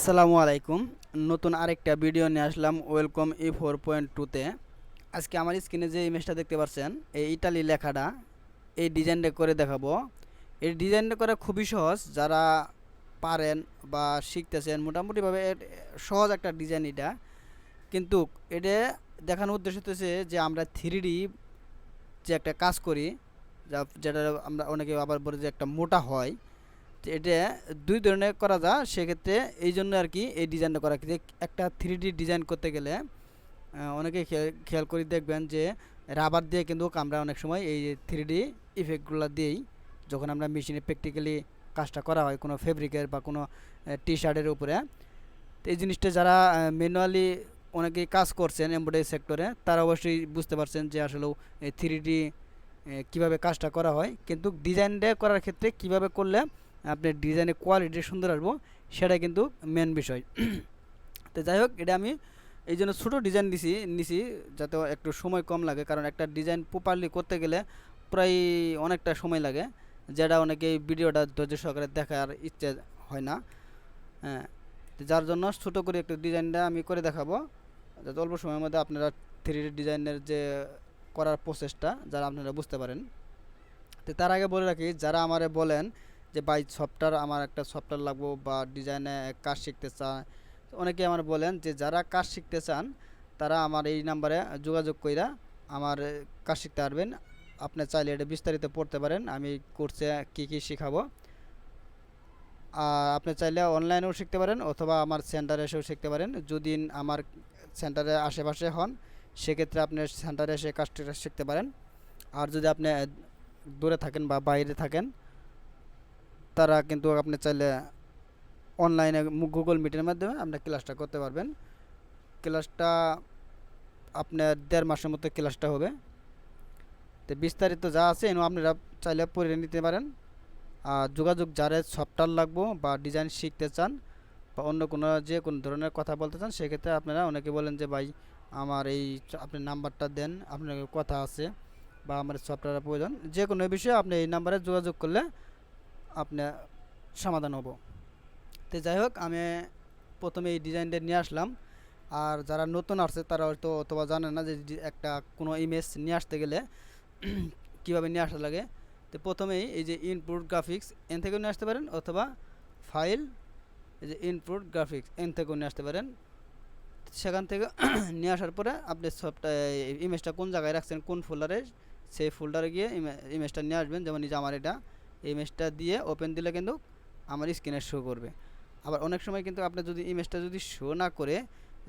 আসসালামু আলাইকুম। নতুন আরেকটা ভিডিও নিয়ে আসলাম ওয়েলকাম ই ফোর পয়েন্ট টুতে। আজকে আমার স্ক্রিনে যে ইমেজটা দেখতে পাচ্ছেন, এই ইটালি লেখাটা, এই ডিজাইনটা করে দেখাবো। এই ডিজাইনটা করা খুবই সহজ। যারা পারেন বা শিখতেছেন, মোটামুটিভাবে সহজ একটা ডিজাইন এটা। কিন্তু এটা দেখানোর উদ্দেশ্য হচ্ছে যে আমরা থ্রি যে একটা কাজ করি, যা- যেটা আমরা অনেকে আবার বলে যে একটা মোটা হয়। এটা দুই ধরনের করা যায়। সেক্ষেত্রে এই জন্য আর কি এই ডিজাইনটা করা। একটা থ্রি ডিজাইন করতে গেলে অনেকে খেয়াল করে দেখবেন যে রাবার দিয়ে কিন্তু আমরা অনেক সময় এই থ্রি ডি ইফেক্টগুলো দিই যখন আমরা মেশিনে প্র্যাকটিক্যালি কাজটা করা হয়, কোনো ফেব্রিকের বা কোনো টি শার্টের উপরে। তো এই জিনিসটা যারা ম্যানুয়ালি অনেকেই কাজ করছেন এমব্রয়ডারি সেক্টরে তারা অবশ্যই বুঝতে পারছেন যে আসলেও থ্রি ডি কীভাবে কাজটা করা হয়। কিন্তু ডিজাইনটা করার ক্ষেত্রে কীভাবে করলে আপনার ডিজাইনের কোয়ালিটি সুন্দর আসব, সেটা কিন্তু মেন বিষয়। তো যাই হোক, এটা আমি এই জন্য ছোটো ডিজাইন দিছি নিছি যাতে একটু সময় কম লাগে, কারণ একটা ডিজাইন প্রপারলি করতে গেলে প্রায় অনেকটা সময় লাগে, যেটা অনেকে ভিডিওটা ধৈর্য সহকারে দেখার ইচ্ছে হয় না। হ্যাঁ যার জন্য ছোটো করে একটু ডিজাইনটা আমি করে দেখাবো। যাতে অল্প সময়ের মধ্যে আপনারা থ্রি ডিজাইনের যে করার প্রসেসটা যারা আপনারা বুঝতে পারেন। তো তার আগে বলে রাখি, যারা আমারে বলেন যে বাই সফটওয়্যার আমার একটা সফটওয়্যার লাগবো বা ডিজাইনে কাজ শিখতে চায়। অনেকে আমার বলেন যে যারা কাজ শিখতে চান, তারা আমার এই নাম্বারে যোগাযোগ কইরা আমার কাজ শিখতে পারবেন। আপনি চাইলে এটা বিস্তারিত পড়তে পারেন, আমি কোর্সে কী কী শেখাবো। আর আপনি চাইলে অনলাইনেও শিখতে পারেন অথবা আমার সেন্টারে এসেও শিখতে পারেন। যদি আমার সেন্টারে আশেপাশে হন, সেক্ষেত্রে আপনি সেন্টারে এসে কাজটা শিখতে পারেন। আর যদি আপনি দূরে থাকেন বা বাইরে থাকেন তারা কিন্তু আপনি চাইলে অনলাইনে গুগল মিটের মাধ্যমে আপনি ক্লাসটা করতে পারবেন। ক্লাসটা আপনার দেড় মাসের মতো ক্লাসটা হবে। তো বিস্তারিত যা আছে এনে আপনারা চাইলে পড়ে নিতে পারেন। আর যোগাযোগ যারা সফটওয়্যার লাগবো বা ডিজাইন শিখতে চান বা অন্য কোনো যে কোনো ধরনের কথা বলতে চান, সেক্ষেত্রে আপনারা অনেকে বলেন যে, ভাই, আমার এই আপনি নাম্বারটা দেন, আপনার কথা আছে বা আমার সফটওয়্যারের প্রয়োজন। যে কোনো বিষয়ে আপনি এই নাম্বারে যোগাযোগ করলে আপনি সমাধান হব। তো যাই হোক আমি প্রথমে এই ডিজাইনটা নিয়ে আসলাম। আর যারা নতুন আসছে, তারা হয়তো অথবা জানে না যে একটা কোনো ইমেজ নিয়ে আসতে গেলে কীভাবে নিয়ে আসা লাগে। তো প্রথমেই এই যে ইনপুট গ্রাফিক্স এন থেকেও নিয়ে আসতে পারেন অথবা ফাইল এই যে ইনপুট গ্রাফিক্স এন থেকেও নিয়ে আসতে পারেন। সেখান থেকে নিয়ে আসার পরে আপনি সবটা ইমেজটা কোন জায়গায় রাখছেন, কোন ফোল্ডারে সেই ফোল্ডারে গিয়ে ইমেজটা নিয়ে আসবেন। যেমন এই যে আমার এটা। ইমেজটা দিয়ে ওপেন দিলে কিন্তু আমার স্ক্রিনে শো করবে। আবার অনেক সময় কিন্তু আপনি যদি ইমেজটা যদি শো না করে,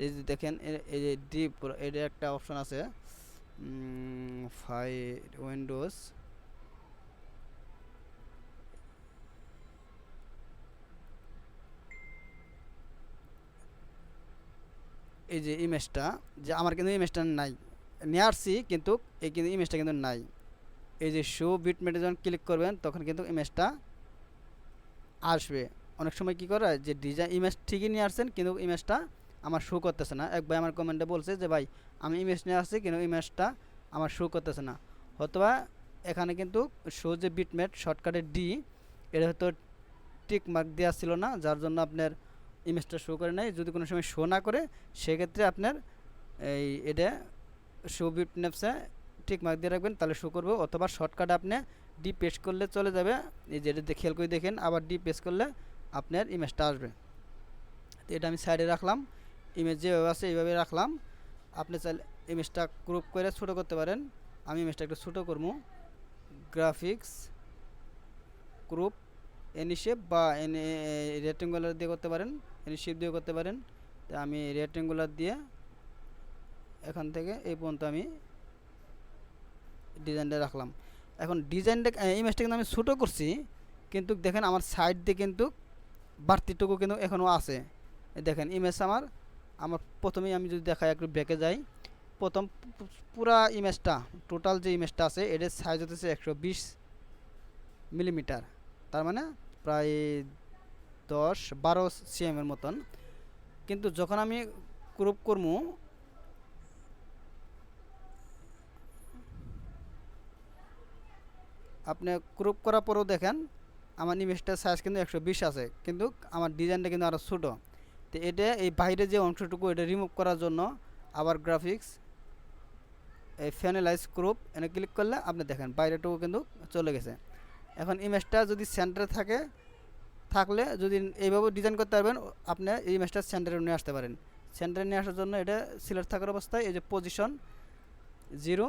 এই যে দেখেন এই যে ডিপ এর একটা অপশন আছে ফাই উইন্ডোজ এই যে ইমেজটা যে আমার কিন্তু ইমেজটা নাই। নিয়ে আসছি কিন্তু এই কিন্তু ইমেজটা কিন্তু নাই। এই যে শো বিটমেটে যখন ক্লিক করবেন, তখন কিন্তু ইমেজটা আসবে। অনেক সময় কি করে, যে ডিজাইন ইমেজ ঠিকই নিয়ে আসছেন, কিন্তু ইমেজটা আমার শো করতেছে না। এক ভাই আমার কমেন্টে বলছে যে, ভাই, আমি ইমেজ নিয়ে আসছি, কিন্তু ইমেজটা আমার শো করতেছে না। অথবা এখানে কিন্তু শো যে বিটমেট শর্টকাটে ডি এটা হয়তো টিক মার্ক দেওয়া ছিল না, যার জন্য আপনার ইমেজটা শো করে নাই। যদি কোনো সময় শো না করে, সেক্ষেত্রে আপনার এই, এটা শো বিটনেপসে টিক মার্ক দিয়ে রাখবেন, তাহলে শো করব। অথবা শর্টকাট আপনি ডি পেস্ট করলে চলে যাবে। এই যে এটা দিয়ে খেয়াল করে দেখেন, আবার ডি পেস্ট করলে আপনার ইমেজটা আসবে। তো এটা আমি সাইডে রাখলাম। ইমেজ যেভাবে আছে, এইভাবে রাখলাম। আপনি চাইলে ইমেজটা গ্রুপ করে ছোটো করতে পারেন। আমি ইমেজটা একটু ছোটো করব। গ্রাফিক্স গ্রুপ এনি শেপ বা এনি রেক্টেঙ্গুলার দিয়ে করতে পারেন এনি শেপ দিয়ে করতে পারেন। তো আমি রেক্টেঙ্গুলার দিয়ে এখান থেকে এই পর্যন্ত আমি ডিজাইনটা রাখলাম। এখন ডিজাইনটা ইমেজটা কিন্তু আমি ছোটো করছি, কিন্তু দেখেন আমার সাইড দিয়ে কিন্তু বাড়তিটুকু কিন্তু এখনও আছে। দেখেন ইমেজ আমার আমার প্রথমেই আমি যদি দেখাই একটু ব্যাকে যাই, প্রথম পুরা ইমেজটা টোটাল যে ইমেজটা আছে, এটার সাইজ হতেছে একশো বিশ মিলিমিটার তার মানে প্রায় দশ বারো সিএমের মতন। কিন্তু যখন আমি ক্রুপ করব আপনি ক্রুপ করার পরেও দেখেন, আমার ইমেজটার সাইজ কিন্তু একশো বিশ আছে, কিন্তু আমার ডিজাইনটা কিন্তু আরও ছোটো। তো এটা এই বাইরে যে অংশটুকু এটা রিমুভ করার জন্য আবার গ্রাফিক্স এই ফ্যানেলাইজ ক্রুপ এনে ক্লিক করলে আপনি দেখেন বাইরেটুকু কিন্তু চলে গেছে। এখন ইমেজটা যদি সেন্টারে থাকে, থাকলে যদি এইভাবে ডিজাইন করতে পারবেন, আপনি এই ইমেজটা সেন্টারে নিয়ে আসতে পারেন। সেন্টারে নিয়ে আসার জন্য এটা সিলেক্ট থাকার অবস্থায় এই যে পজিশন জিরো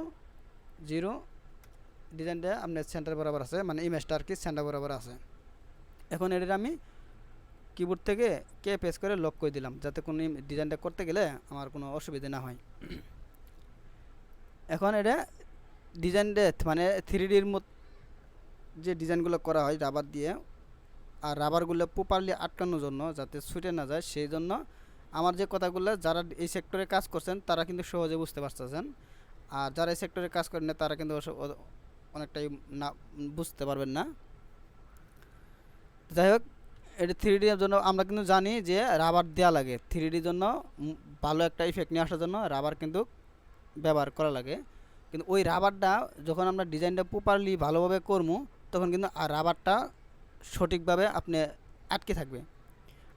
জিরো ডিজাইনটা আপনার সেন্টার বরাবর আছে মানে ইমেজটা আর কি সেন্টার বরাবর আছে। এখন এটা আমি কিবোর্ড থেকে কে পেস করে লক করে দিলাম, যাতে কোনো ডিজাইনটা করতে গেলে আমার কোনো অসুবিধা না হয়। এখন এটা ডিজাইন ডেথ মানে থ্রি ডির মত যে ডিজাইনগুলো করা হয় রাবার দিয়ে, আর রাবারগুলো প্রপারলি আটকানোর জন্য যাতে ছুটে না যায়, সেই জন্য আমার যে কথাগুলো, যারা এই সেক্টরে কাজ করছেন, তারা কিন্তু সহজে বুঝতে পারতেছেন। আর যারা এই সেক্টরে কাজ করেন না, তারা কিন্তু অনেকটাই না, বুঝতে পারবেন না। যাই হোক, এটা থ্রি জন্য আমরা কিন্তু জানি যে রাবার দেওয়া লাগে। থ্রি ডির জন্য ভালো একটা ইফেক্ট নিয়ে আসার জন্য রাবার কিন্তু ব্যবহার করা লাগে। কিন্তু ওই রাবারটা যখন আমরা ডিজাইনটা প্রপারলি ভালোভাবে করব তখন কিন্তু আর রাবারটা সঠিকভাবে আপনি আটকে থাকবে।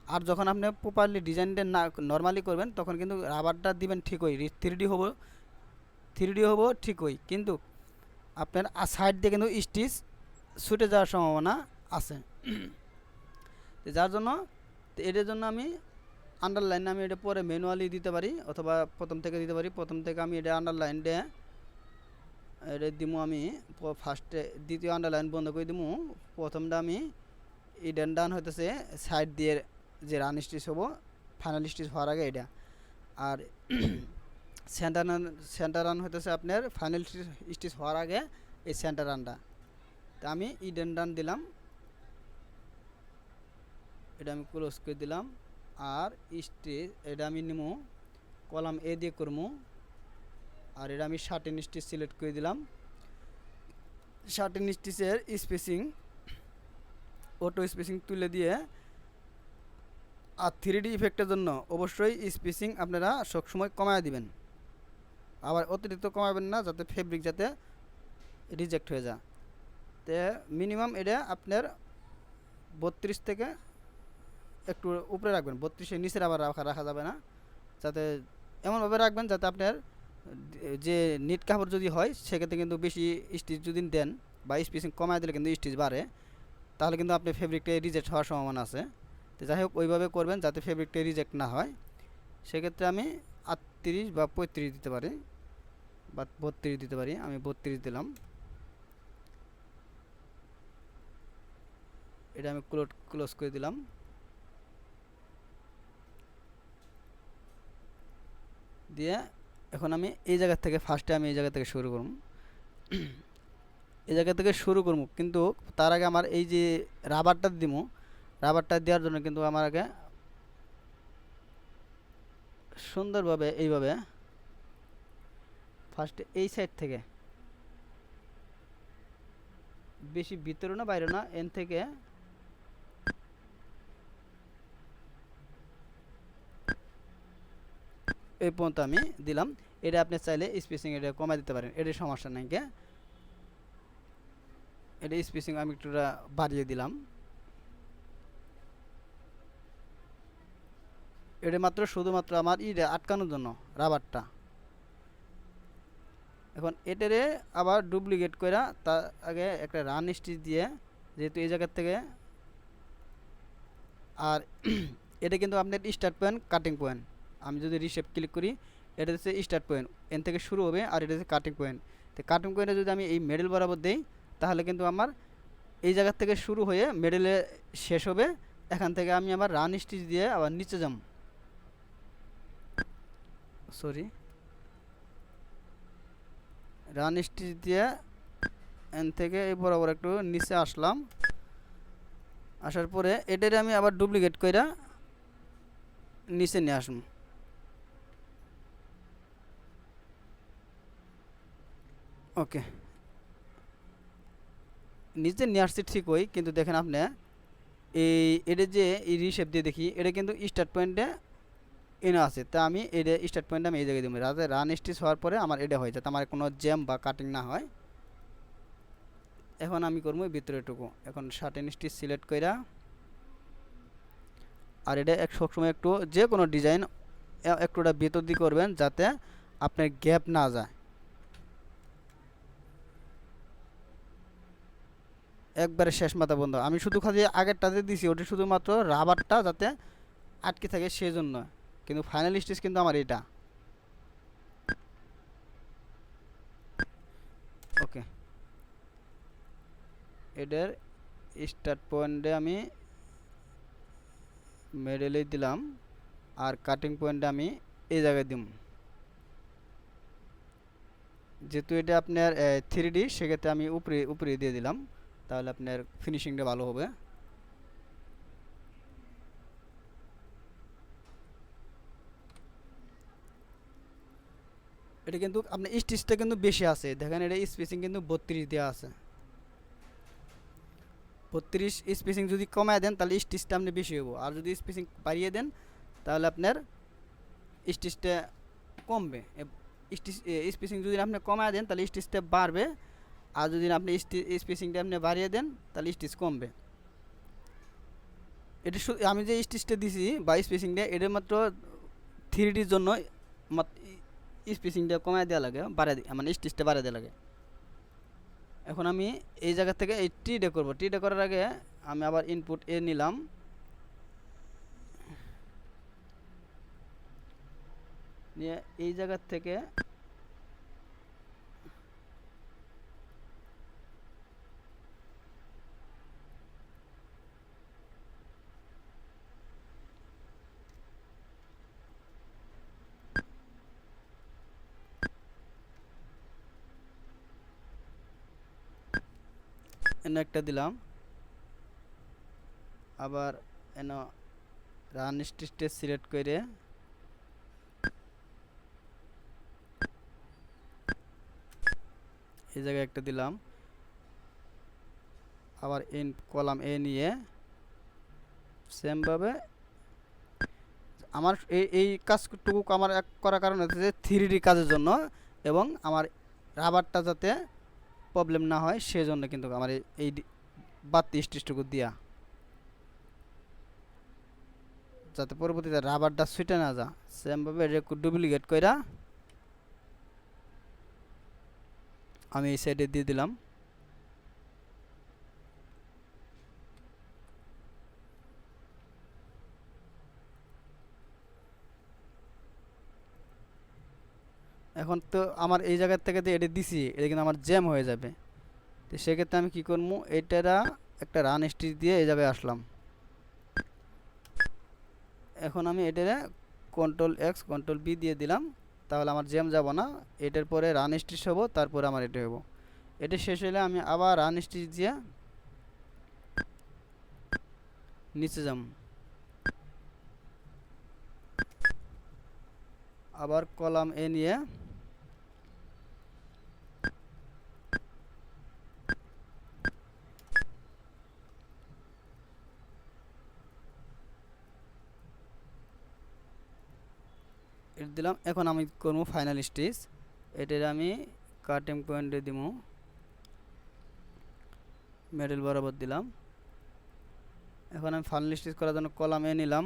আর যখন আপনি প্রপারলি ডিজাইনটা না নর্মালি করবেন, তখন কিন্তু রাবারটা দিবেন ঠিকই। থ্রি ডি হব থ্রি ডি হব ঠিকই। কিন্তু আপনার সাইড দিয়ে কিন্তু স্টিচ ছুটে যাওয়ার সম্ভাবনা আছে। যার জন্য এটার জন্য আমি আন্ডারলাইন আমি এটা পরে ম্যানুয়ালি দিতে পারি, অথবা প্রথম থেকে দিতে পারি। প্রথম থেকে আমি এটা আন্ডারলাইন দিয়ে এটা দিমু আমি ফার্স্টে দ্বিতীয় আন্ডারলাইন বন্ধ করে দিমু। প্রথমটা আমি ইডেন ডান হইতেছে সাইড দিয়ে যে রান স্টিচ হব ফাইনাল স্টিচ হওয়ার আগে এটা। আর সেন্টার রান সেন্টার রান হইতেছে আপনার ফাইনাল স্টিচ হওয়ার আগে এই সেন্টার রানটা। তা আমি ইডেন রান দিলাম। এটা আমি ক্লোজ করে দিলাম। আর স্টিচ এটা আমি নিমু, কলাম এ দিয়ে করমু। আর এটা আমি শার্টেন স্টিচ সিলেক্ট করে দিলাম। শার্টেন স্টিচের স্পেসিং অটো স্পেসিং তুলে দিয়ে আর থ্রি ডি ইফেক্টের জন্য অবশ্যই স্পেসিং আপনারা সবসময় কমায় দিবেন। আবার অতিরিক্ত কমাবেন না যাতে ফেব্রিক যাতে রিজেক্ট হয়ে যায়। তে মিনিমাম এটা আপনার বত্রিশ থেকে একটু উপরে রাখবেন। বত্রিশের নিচের আবার রাখা রাখা যাবে না। যাতে এমনভাবে রাখবেন যাতে আপনার যে নিট কাপড় যদি হয়, সেক্ষেত্রে কিন্তু বেশি স্টিচ যদি দেন বা স্পিসিং কমায় দিলে কিন্তু স্টিচ বাড়ে, তাহলে কিন্তু আপনি ফেব্রিকটা রিজেক্ট হওয়ার সম্ভাবনা আছে। তো যাই হোক, ওইভাবে করবেন যাতে ফেব্রিকটা রিজেক্ট না হয়। সেক্ষেত্রে আমি আটত্রিশ বা পঁয়ত্রিশ দিতে পারি, বা বত্রিশ দিতে পারি, আমি বত্রিশ দিলাম। এটা আমি ক্লোজ ক্লোজ করে দিলাম। দিয়ে এখন আমি এই জায়গা থেকে ফার্স্টে আমি এই জায়গা থেকে শুরু করব এই জায়গা থেকে শুরু করব, কিন্তু তার আগে আমার এই যে রাবারটা দিব রাবারটা দেওয়ার জন্য কিন্তু আমার আগে সুন্দরভাবে এইভাবে ফার্স্টে এই সাইড থেকে। বেশি ভিতরে না, বাইরে না, এন থেকে। এই পর্যন্ত আমি দিলাম। এটা আপনি চাইলে স্পেসিং এটা কমাই দিতে পারেন এটা সমস্যা নাই এটা স্পেসিং আমি একটুটা বাড়িয়ে দিলাম। এটা মাত্র শুধুমাত্র আমার ইটা আটকানোর জন্য, রাবারটা। এখন এটারে আবার ডুপ্লিকেট করে তার আগে একটা রান স্টিচ দিয়ে, যেহেতু এই জায়গার থেকে, আর এটা কিন্তু আপনার স্টার্ট পয়েন্ট কাটিং পয়েন্ট আমি যদি রিশেপ ক্লিক করি, এটা হচ্ছে স্টার্ট পয়েন্ট এন থেকে শুরু হবে আর এটা হচ্ছে কাটিং পয়েন্ট তো কাটিং পয়েন্টে যদি আমি এই মেডেল বরাবর দিই, তাহলে কিন্তু আমার এই জায়গার থেকে শুরু হয়ে মেডেলে শেষ হবে। এখান থেকে আমি আবার রান স্টিচ দিয়ে আবার নিচে যাম সরি রান স্টিচ দিয়ে এন থেকে এই বরাবর একটু নিচে আসলাম। আসার পরে এটারে আমি আবার ডুপ্লিকেট কইরা নিচে নিয়ে আসুন ওকে। নিচে নিয়ে আসছি ঠিকই, কিন্তু দেখেন আপনি, এই এটা যে এই রিশেপ দিয়ে দেখি, এটা কিন্তু স্টার্ট পয়েন্টে এনে আছে। তা আমি এটা স্টার্ট পয়েন্টে আমি এই জায়গায় দিব। যাতে রান স্টিচ হওয়ার পরে আমার এটা হয় যাতে আমার কোনো জ্যাম বা কাটিং না হয়। এখন আমি করব ভিতরেটুকু। এখন শার্টেন স্টিচ সিলেক্ট কইরা আর এটা এক সবসময় একটু যে কোনো ডিজাইন একটুটা ভেতর দিয়ে করবেন যাতে আপনার গ্যাপ না যায়। একবারে শেষ মাথা বন্ধ। আমি শুধু খালি আগেরটাতে দিছি। ওটা শুধুমাত্র রাবারটা যাতে আটকে থাকে সেই জন্য কিন্তু ফাইনাল স্টেজ কিন্তু আমার এটা। ওকে এটার স্টার্ট পয়েন্টে আমি মেডেলে দিলাম আর কাটিং পয়েন্টে আমি এই জায়গায় দিব যেহেতু এটা আপনার থ্রি ডি সেক্ষেত্রে আমি উপরে উপরে দিয়ে দিলাম। তাহলে আপনার ফিনিশিংটা ভালো হবে। এটা কিন্তু আপনার স্টিচটা কিন্তু বেশি আছে। দেখেন এটা স্পেসিং কিন্তু বত্রিশ দেওয়া আছে। বত্রিশ স্পেসিং যদি কমায় দেন, তাহলে স্টিচটা আপনি বেশি হব আর যদি স্পেসিং বাড়িয়ে দেন, তাহলে আপনার স্টিচটা কমবে। স্টিচ স্পেসিং যদি আপনি কমায় দেন, তাহলে স্টিচটা বাড়বে। আর যদি আপনি স্পেসিংটা আপনি বাড়িয়ে দেন, তাহলে স্টিচ কমবে। এটা আমি যে স্টিচটা দিছি বা স্পেসিংটা এটা মাত্র থ্রি ডির জন্য স্পেসিংটা কমায় দেওয়া লাগে, বাড়ায় মানে স্টিচটা বাড়ায় দেওয়া লাগে। এখন আমি এই জায়গা থেকে এই টি ডে করব। টি ডে করার আগে আমি আবার ইনপুট এ নিলাম। নিয়ে এই জায়গার থেকে এনে একটা দিলাম। আবার এন রান স্টেজ সিলেক্ট করে এই জায়গায় একটা দিলাম। আবার ইন কলাম এ নিয়ে সেমভাবে আমার এই এই কাজটুকু আমার এক করার কারণ হচ্ছে যে থ্রি কাজের জন্য এবং আমার রাবারটা যাতে প্রবলেম না হয়, সেজন্য কিন্তু আমার এই- বাতি স্টিচটুকু দিয়া। যাতে পরবর্তীতে রাবারটা ছুটে না যা সেমভাবে একটু ডুপ্লিকেট কইরা আমি এই সাইডে দিয়ে দিলাম। এখন তো আমার এই জায়গার থেকে তো এটা দিছি, এটা কিন্তু আমার জ্যাম হয়ে যাবে। তো সেক্ষেত্রে আমি কি করব, এটারা একটা রান স্টিচ দিয়ে এই জায়গায় আসলাম। এখন আমি এটারে কন্ট্রোল এক্স কন্ট্রোল বি দিয়ে দিলাম, তাহলে আমার জ্যাম যাব না। এটার পরে রান স্টিচ হব, তারপরে আমার এটা হব। এটা শেষ হলে আমি আবার রান স্টিচ দিয়ে নিচে যাম আবার কলাম এ নিয়ে এটা দিলাম। এখন আমি করব ফাইনাল স্টেজ এটার আমি কাটিং পয়েন্টে দিব। মেডেল বরাবর দিলাম। এখন আমি ফাইনাল স্টেজ করার জন্য কলাম নিলাম।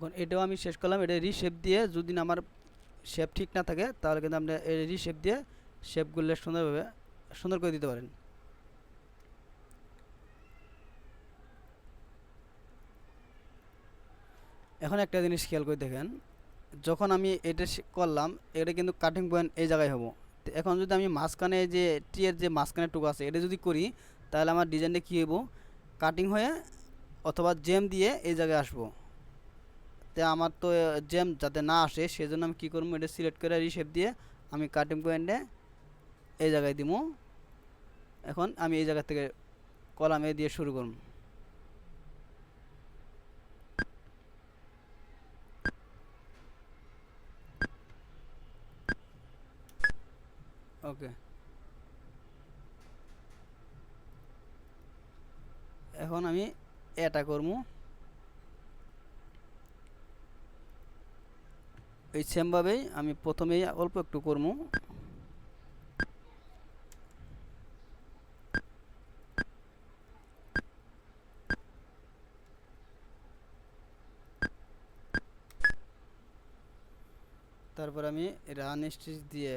এখন এটাও আমি শেষ করলাম, এটা রিশেপ দিয়ে যদি আমার শেপ ঠিক না থাকে, তাহলে কিন্তু আপনি রিশেপ দিয়ে শেপগুলো সুন্দরভাবে, সুন্দর করে দিতে পারেন। এখন একটা জিনিস খেয়াল করে দেখেন, যখন আমি এটা করলাম, এটা কিন্তু কাটিং পয়েন্ট এই জায়গায় হব। এখন যদি আমি মাঝখানে যে ট্রিয়ের যে মাঝখানে টুকু আছে, এটা যদি করি, তাহলে আমার ডিজাইনটা কী হব কাটিং হয়ে অথবা জেম দিয়ে এই জায়গায় আসব। তে আমার তো জেম যাতে না আসে, সেজন্য আমি কী করব, এটা সিলেক্ট করে রিসেপ দিয়ে আমি কাটিং পয়েন্টে এই জায়গায় দিব। এখন আমি এই জায়গা থেকে কলাম দিয়ে শুরু করব। ওকে। এখন আমি এটা করব। এই সেমভাবেই আমি প্রথমেই অল্প একটু করব। তারপর আমি রান স্টিচ দিয়ে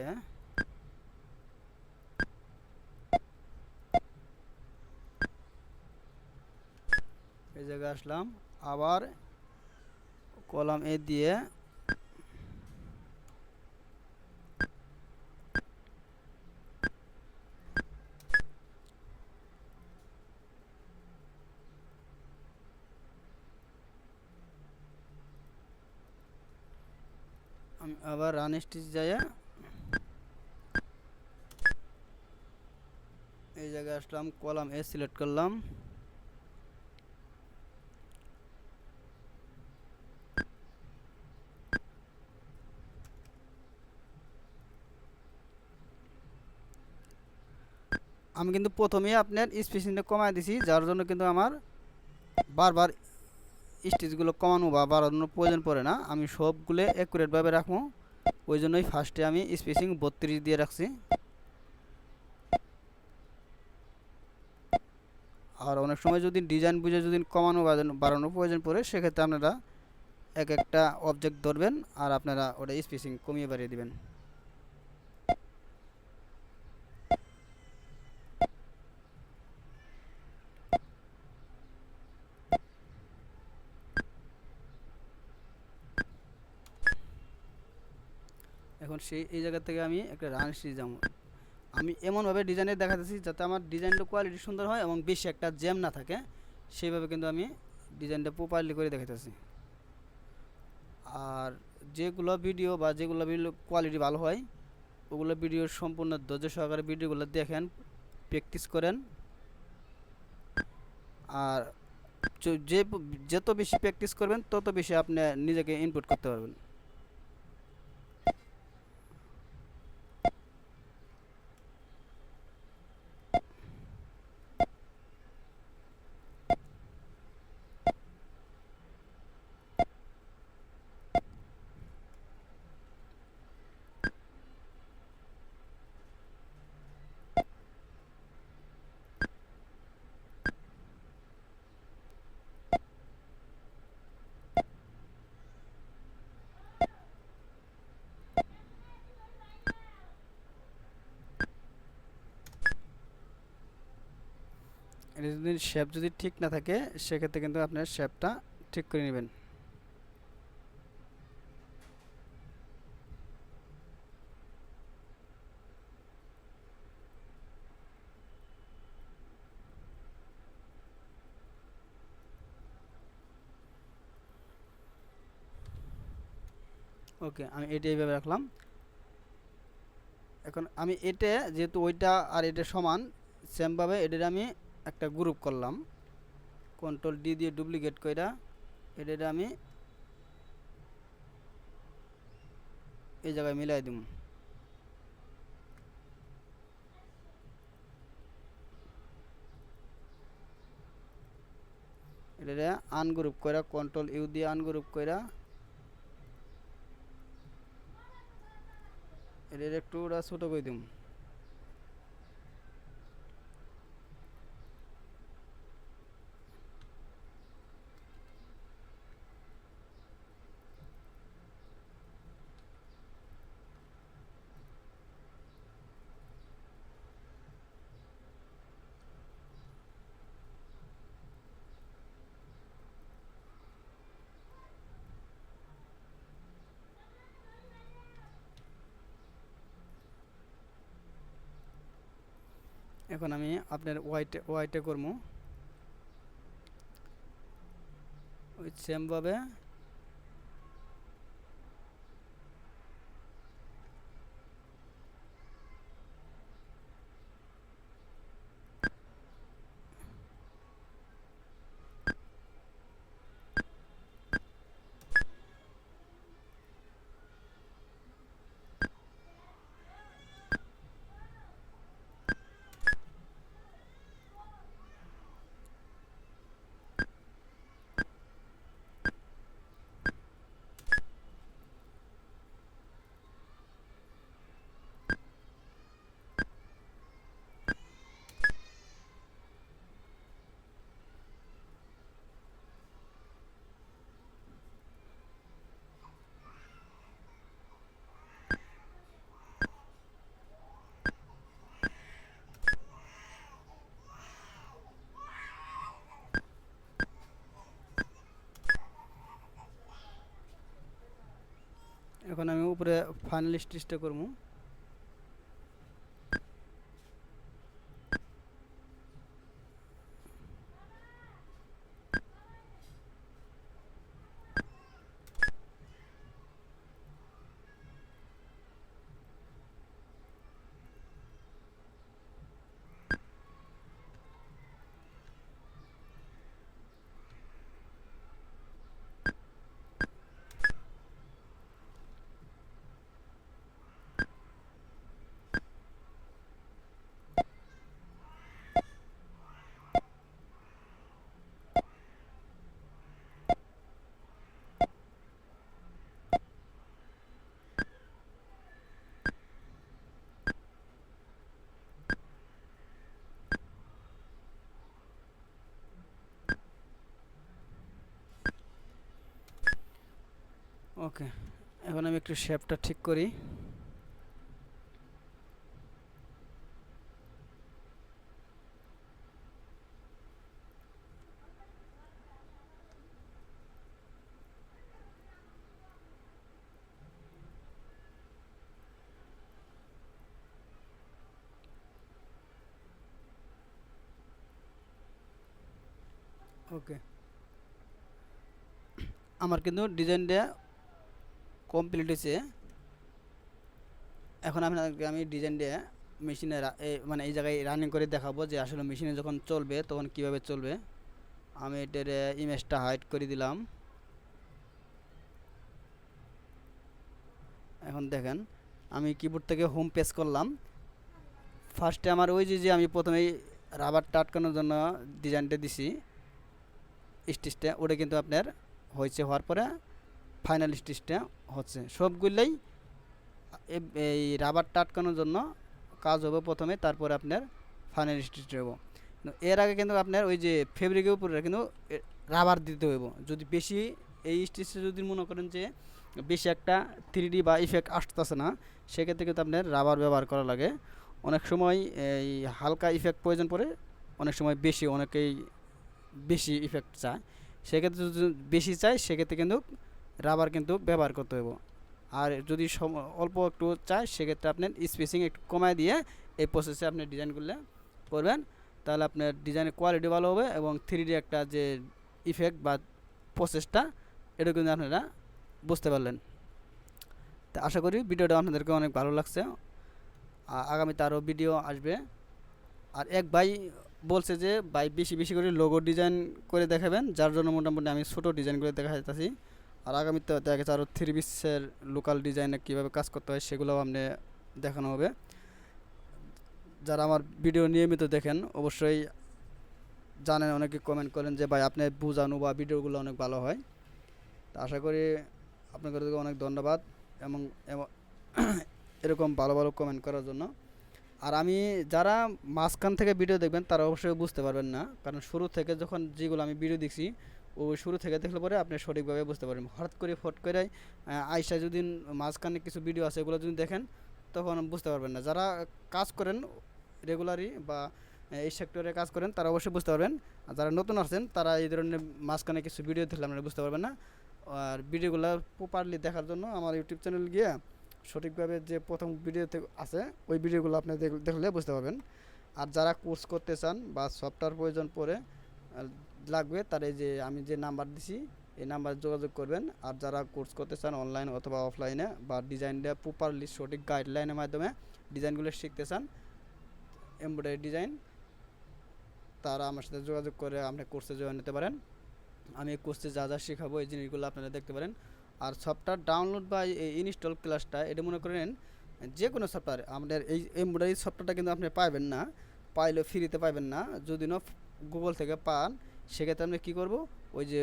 এই জায়গায় আসলাম। আবার কলাম এ দিয়ে আমি আবার রান স্টিচ যায় এই জায়গায় আসলাম, কলাম এ সিলেক্ট করলাম। আমি কিন্তু প্রথমেই আপনার স্পেসিংটা কমায় দিছি, যার জন্য কিন্তু আমার বারবার স্টিচগুলো কমানো বা বাড়ানোর প্রয়োজন পড়ে না। আমি সবগুলো অ্যাকুরেটভাবে রাখব। ওই জন্যই ফার্স্টে আমি স্পেসিং বত্রিশ দিয়ে রাখছি। আর অনেক সময় যদি ডিজাইন বুঝে যদি কমানো বাড়ানোর প্রয়োজন পড়ে, সেক্ষেত্রে আপনারা এক একটা অবজেক্ট ধরবেন আর আপনারা ওটা স্পেসিং কমিয়ে বাড়িয়ে দিবেন। এখন সেই, এই জায়গা থেকে আমি একটা রান যাব। আমি এমনভাবে ডিজাইনের দেখাতেছি যাতে আমার ডিজাইনটা কোয়ালিটি সুন্দর হয় এবং বেশি একটা জ্যাম না থাকে। সেইভাবে কিন্তু আমি ডিজাইনটা প্রপারলি করে দেখাতেছি আর যেগুলো ভিডিও বা যেগুলো ভিডিও কোয়ালিটি ভালো হয়, ওগুলো ভিডিও সম্পূর্ণ ধৈর্য সহকারে ভিডিওগুলো দেখেন প্র্যাকটিস করেন। আর যে যত বেশি প্র্যাকটিস করবেন, তত বেশি আপনি নিজেকে ইনপুট করতে পারবেন এটা যদি শেপ যদি ঠিক না থাকে, সেক্ষেত্রে কিন্তু আপনার শেপটা ঠিক করে নেবেন। ওকে আমি এটা এইভাবে রাখলাম। এখন আমি এটা, যেহেতু ওইটা আর এটা সমান সেমভাবে এটার আমি একটা গ্রুপ করলাম। কন্ট্রোল ডি দিয়ে ডুপ্লিকেট কইরা এটা আমি এই জায়গায় মিলাই দিব এটা আনগ্রুপ কইরা কন্ট্রোল ইউ দিয়ে আনগ্রুপ কইরা এটা একটু ছোট করে দিম। এখন আমি আপনার ওয়াইটে ওয়াইটে করব। ওই সেমভাবে উপরে ফাইনাল স্টিচটা করব। ওকে এখন আমি একটু শেপটা ঠিক করি। ওকে আমার কিন্তু ডিজাইনটা কমপ্লিট হয়েছে। এখন আপনাকে আমি ডিজাইন দিয়ে মেশিনে মানে এই জায়গায় রানিং করে দেখাবো যে আসলে মেশিনে যখন চলবে তখন কীভাবে চলবে। আমি এটার ইমেজটা হাইড করে দিলাম। এখন দেখেন, আমি কিবোর্ড থেকে হোম পেজ করলাম। ফার্স্টে আমার ওই যে যে আমি প্রথমেই রাবারটা আটকানোর জন্য ডিজাইনটা দিছি। স্টিচটা, ওটা কিন্তু আপনার হয়েছে হওয়ার পরে ফাইনাল স্টিচটা হচ্ছে। সবগুলোই এই রাবারটা আটকানোর জন্য কাজ হবে প্রথমে, তারপরে আপনার ফাইনাল স্টিচ হবে। এর আগে কিন্তু আপনার ওই যে ফেব্রিকের উপরে কিন্তু রাবার দিতে হইব। যদি বেশি এই স্টিচে যদি মনে করেন যে বেশি একটা থ্রি বা ইফেক্ট আসতেছে না, সেক্ষেত্রে কিন্তু আপনার রাবার ব্যবহার করা লাগে। অনেক সময় এই হালকা ইফেক্ট প্রয়োজন পড়ে, অনেক সময় বেশি, অনেকেই বেশি ইফেক্ট চায়। সেক্ষেত্রে যদি বেশি চায়, সেক্ষেত্রে কিন্তু রাবার কিন্তু ব্যবহার করতে হইব। আর যদি অল্প একটু চায়, সেক্ষেত্রে আপনার স্পেসিং একটু কমায় দিয়ে এই প্রসেসে আপনি ডিজাইন করলে করবেন। তাহলে আপনার ডিজাইনের কোয়ালিটি ভালো হবে এবং থ্রি একটা যে ইফেক্ট বা প্রসেসটা এটা কিন্তু আপনারা বুঝতে পারলেন। তা আশা করি ভিডিওটা আপনাদেরকে অনেক ভালো লাগছে। আগামীতে আরও ভিডিও আসবে। আর এক ভাই বলছে যে, ভাই, বেশি বেশি করে লোগো ডিজাইন করে দেখাবেন। যার জন্য মোটামুটি আমি ছোটো ডিজাইন করে দেখা যাইতেছি আর আগামীতে দেখা আরও থ্রি পিসের লোকাল ডিজাইনে কীভাবে কাজ করতে হয় সেগুলোও আপনি দেখানো হবে। যারা আমার ভিডিও নিয়মিত দেখেন, অবশ্যই জানেন, অনেকে কমেন্ট করেন যে, ভাই, আপনি বোঝানো বা ভিডিওগুলো অনেক ভালো হয়। তা আশা করি আপনাদেরকে অনেক ধন্যবাদ এবং এরকম ভালো ভালো কমেন্ট করার জন্য। আর আমি যারা মাঝখান থেকে ভিডিও দেখবেন, তারা অবশ্যই বুঝতে পারবেন না। কারণ শুরু থেকে যখন যেগুলো আমি ভিডিও দেখছি ও শুরু থেকে দেখলে পরে আপনি সঠিকভাবে বুঝতে পারবেন। হঠাৎ করে, ফট করে আইসা যদি মাঝখানে কিছু ভিডিও আছে, এগুলো যদি দেখেন, তখন বুঝতে পারবেন না। যারা কাজ করেন রেগুলারই বা এই সেক্টরে কাজ করেন, তারা অবশ্যই বুঝতে পারবেন। আর যারা নতুন আছেন, তারা এই ধরনের মাঝখানে কিছু ভিডিও দেখলে আপনারা বুঝতে পারবেন না। আর ভিডিওগুলো প্রপারলি দেখার জন্য আমার ইউটিউব চ্যানেল গিয়ে সঠিকভাবে যে প্রথম ভিডিওতে আছে, ওই ভিডিওগুলো আপনি দেখলে বুঝতে পারবেন। আর যারা কোর্স করতে চান বা সফটওয়্যার প্রয়োজন পড়ে লাগবে, তার এই যে আমি যে নাম্বার দিছি, এই নাম্বারে যোগাযোগ করবেন। আর যারা কোর্স করতে চান অনলাইন অথবা অফলাইনে বা ডিজাইনটা প্রপারলি সঠিক গাইডলাইনের মাধ্যমে ডিজাইনগুলো শিখতে চান এমব্রয়ডারি ডিজাইন তারা আমার সাথে যোগাযোগ করে আপনি কোর্সে জয়েন নিতে পারেন। আমি এই কোর্সে যা যা শেখাবো, এই জিনিসগুলো আপনারা দেখতে পারেন। আর সফটওয়্যার ডাউনলোড বা ইনস্টল ক্লাসটা এটা মনে করেন যে কোনো সফটওয়্যার আমাদের এই এমব্রয়ডারি সফটওয়্যারটা কিন্তু আপনি পাবেন না, পাইলেও ফ্রিতে পাবেন না। যদি না গুগল থেকে পান সেক্ষেত্রে আমরা কী করব? ওই যে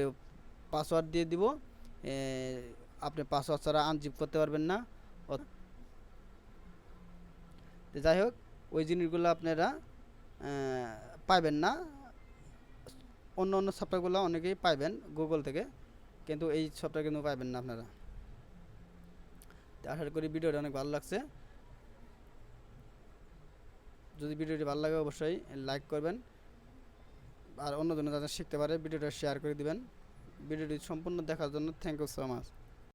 পাসওয়ার্ড দিয়ে দিব। আপনি পাসওয়ার্ড ছাড়া আনজিপ করতে পারবেন না। যাই হোক, ওই জিনিসগুলো আপনারা পাবেন না। অন্য অন্য সফটওয়্যারগুলো অনেকেই পাইবেন গুগল থেকে, কিন্তু এই সফটওয়্যার কিন্তু পাইবেন না আপনারা। আশা করি ভিডিওটা অনেক ভালো লাগছে। যদি ভিডিওটি ভালো লাগে অবশ্যই লাইক করবেন। আর অন্যজনে যাতে শিখতে পারে, ভিডিওটা শেয়ার করে দিবেন। ভিডিওটি সম্পূর্ণ দেখার জন্য থ্যাংক ইউ সো মাচ